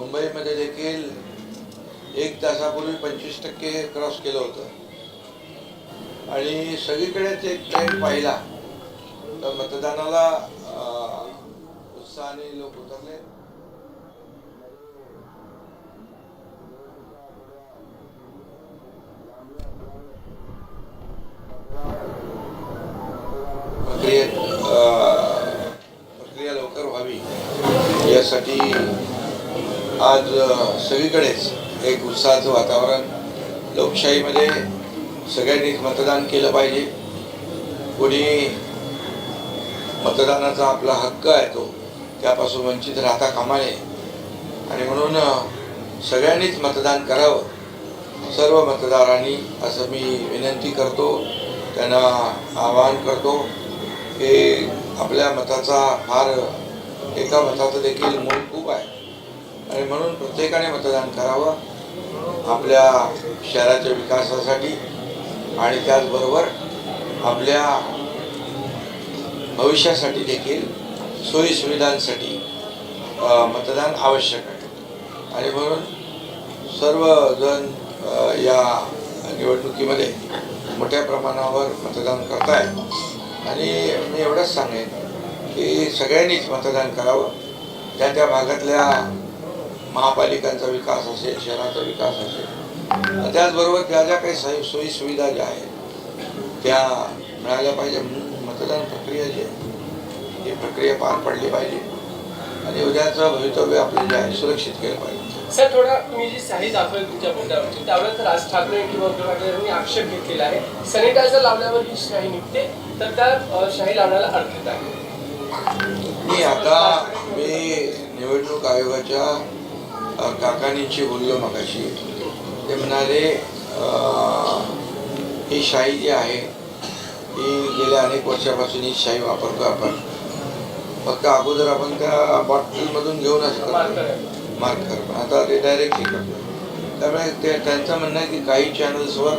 मुंबईमध्ये देखील एक तासापूर्वी पंचवीस टक्के क्रॉस केलं होतं. आणि सगळीकडेच एक ट्रेंड पाहिला. तर मतदानाला उत्साहाने लोक उतरले. प्रक्रियेत प्रक्रिया लवकर व्हावी यासाठी आज सगळीकडेच एक उत्साहाचं वातावरण. लोकशाहीमध्ये सगळ्यांनीच मतदान केलं पाहिजे. कोणी मतदानाचा आपला हक्क आहे तो त्यापासून वंचित राहता कामा नये. आणि म्हणून सगळ्यांनीच मतदान करावं. सर्व मतदारांनी असं मी विनंती करतो त्यांना आवाहन करतो की आपल्या मताचा फार एका मताचं देखील मूल खूप आहे. आणि म्हणून प्रत्येकाने मतदान करावं आपल्या शहराच्या विकासासाठी आणि त्याचबरोबर आपल्या भविष्यासाठी देखील सोयीसुविधांसाठी मतदान आवश्यक आहे. आणि म्हणून सर्वजण या निवडणुकीमध्ये मोठ्या प्रमाणावर मतदान करतायत. आणि मी एवढंच सांगेन की सगळ्यांनीच मतदान करावं. त्या त्या भागातल्या महापालिकांचा विकास असेल शहराचा विकास असेल. त्याचबरोबर त्या ज्या काही सोयी सुविधा ज्या आहेत त्या मिळाल्या पाहिजे म्हणून मतदान प्रक्रिया जी आहे ही प्रक्रिया पार पडली पाहिजे. आणि उद्याचं भवितव्य आपलं जे आहे सुरक्षित केलं पाहिजे. सर थोडा तुम्ही जी शाही दाखवली तुमच्या मुद्द्यावरची त्यावेळेस राज ठाकरे किंवा उद्धव ठाकरे यांनी आक्षेप घेतलेला आहे. सॅनिटायझर लावल्यावर ही शाही निघते तर त्या शाही लावण्याला अर्थ आहे मी आता मी निवडणूक आयोगाच्या काकानींशी बोललो मगाशी. ते म्हणाले ही शाही जी आहे ही गेल्या अनेक वर्षापासून ही शाही वापरतो आपण. फक्त अगोदर आपण त्या बॉटलमधून घेऊन असतो मार्कर पण आता ते डायरेक्ट हे करतो. त्यामुळे ते त्यांचं म्हणणं आहे की काही चॅनल्सवर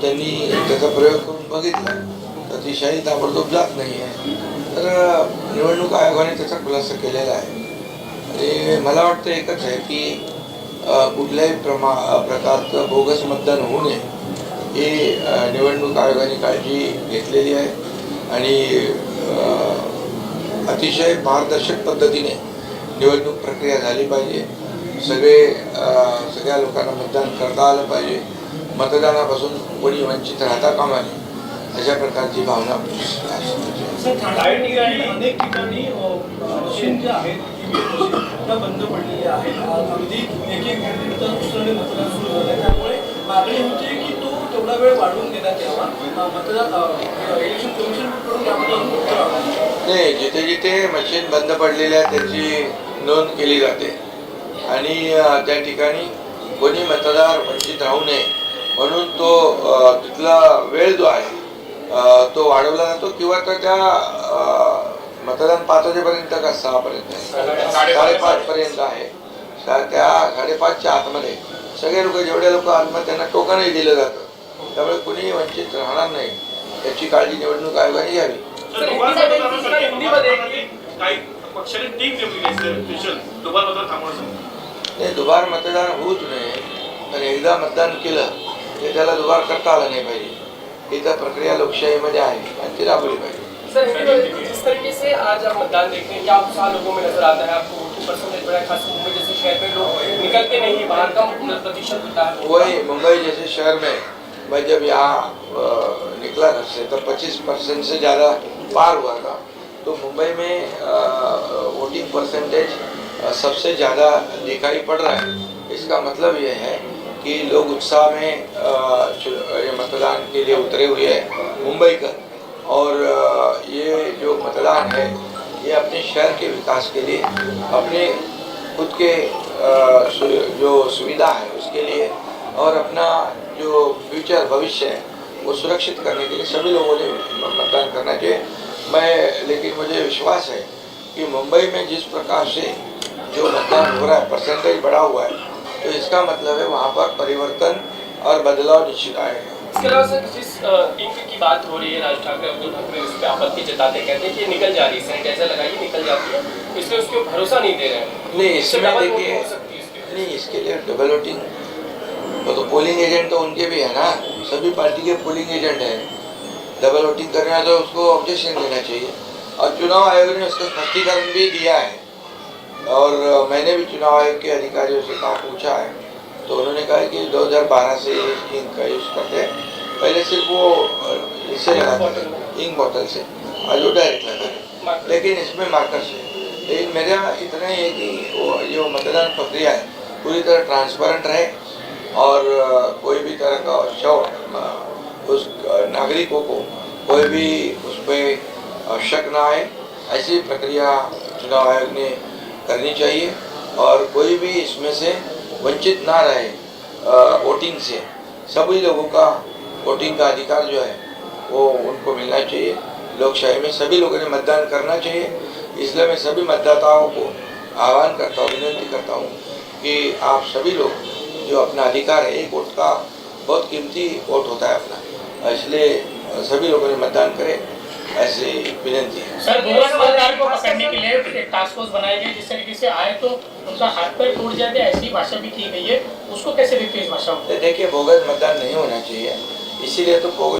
त्यांनी त्याचा प्रयोग करून बघितला. तर ती शाही ताबडतोब जात नाही आहे तर निवडणूक आयोगाने त्याचा खुलासा केलेला आहे. ते मला वाटतं एकच आहे की कुठल्याही प्रमा प्रकारचं बोगस मतदान होऊ नये ही निवडणूक आयोगाने काळजी घेतलेली आहे. आणि अतिशय पारदर्शक पद्धतीने निवडणूक प्रक्रिया झाली पाहिजे. सगळे सगळ्या लोकांना मतदान करता आलं पाहिजे. मतदानापासून कोणी वंचित राहता कामा नये अशा प्रकारची भावना सुद्धा बंद पडलेली आहे अगदी एक एक दीड दीड मतदान सुरू झालं आहे त्यामुळे मागणी होती की तो तेवढा वेळ वाढवून देण्यात यावा. मतदान इलेक्शन कमिशनकडून अजून उत्तर नाही जिथे जिथे मशीन बंद पडलेली आहे त्याची नोंद केली जाते. आणि त्या ठिकाणी कोणी मतदार वंचित राहू नये म्हणून तो तिथला वेळ जो आहे तो वाढवला जातो किंवा तर त्या मतदान पाच वाजेपर्यंत का सहापर्यंत आहे? साडेपाच पर्यंत आहे. त्या साडेपाचच्या आतमध्ये सगळे लोक जेवढे लोक आतमध्ये त्यांना टोकनही दिलं जातं. त्यामुळे कुणी वंचित राहणार नाही. याची काळजी निवडणूक आयोगाने घ्यावी. नाही दुबार मतदान होऊच नये. पण एकदा मतदान केलं की त्याला दुबार करता आलं नाही पाहिजे. ही तर प्रक्रिया लोकशाहीमध्ये आहे आणि ती राबवली पाहिजे. तरीके से आज आप मतदान देखते हैं, क्या उत्साह लोगों में नज़र आता है? आपको वोटिंग परसेंटेज बड़ा खास मुंबई जैसे शहर में लोग निकलते नहीं, बाहर कम प्रतिशत होता है। वही, मुंबई जैसे शहर में मैं जब यहाँ निकला घर से तो 25 परसेंट से ज़्यादा पार हुआ था। तो मुंबई में वोटिंग परसेंटेज सबसे ज़्यादा दिखाई पड़ रहा है। इसका मतलब ये है कि लोग उत्साह में मतदान के लिए उतरे हुए हैं मुंबई का। और ये जो मतदान है, ये अपने शहर के विकास के लिए, अपने खुद के जो सुविधा है उसके लिए और अपना जो फ्यूचर भविष्य है, वो सुरक्षित करने के लिए सभी लोगों ने मतदान करना चाहिए। मैं, लेकिन मुझे विश्वास है कि मुंबई में जिस प्रकार से जो मतदान हो रहा है परसेंटेज बढ़ा हुआ है तो इसका मतलब है वहाँ पर परिवर्तन और बदलाव निश्चित आएगा। इसके अलावा सर जिस इंक की बात हो रही है राज ठाकरे उद्धव ठाकरे इस पे आपत्ति जताते कहते हैं कि निकल जा रही है सैनिटाइजर लगाइए निकल जाती है? इसलिए उसको भरोसा नहीं दे रहे हैं। नहीं इसमें देखिए नहीं इसके लिए डबल वोटिंग वो तो पोलिंग एजेंट तो उनके भी है ना। सभी पार्टी के पोलिंग एजेंट है। डबल वोटिंग करना है तो उसको ऑब्जेक्शन देना चाहिए। और चुनाव आयोग ने उसका स्पष्टीकरण भी दिया है। और मैंने भी चुनाव आयोग के अधिकारियों से कहा पूछा है। तो उन्होंने कहा कि 2012 से इंक का यूज़ करते हैं। पहले सिर्फ़ वो इससे लगाते थे इंक बोतल से। आज वो डायरेक्ट लगा रहे लेकिन इसमें मार्कर्स है। लेकिन मेरा इतना ही है कि वो जो मतदान प्रक्रिया है। पूरी तरह ट्रांसपेरेंट रहे और कोई भी तरह का शव उस नागरिकों को कोई भी उस पर शक ना आए। ऐसी प्रक्रिया चुनाव आयोग ने करनी चाहिए। और कोई भी इसमें से वंचित ना रहे वोटिंग से। सभी लोगों का वोटिंग का अधिकार जो है, वो उनको मिलना चाहिए। लोकशाही में सभी लोगों ने मतदान करना चाहिए। इसलिए मैं सभी मतदाताओं को आह्वान करता हूँ, विनती करता हूँ कि आप सभी लोग जो अपना अधिकार है, एक वोट का बहुत कीमती वोट होता है अपना। इसलिए सभी लोगों ने मतदान करें। ऐसी विनती है। सर बोगस सरकार को पकड़ने के लिए एक टास्क फोर्स बनाई गई जिस तरीके से आए तो उनका हाथ पैर टूट जाते ऐसी भाषा भी की गई है। उसको कैसे देखते इस भाषा तो देखिए बोगस मतदान नहीं होना चाहिए। इसीलिए तो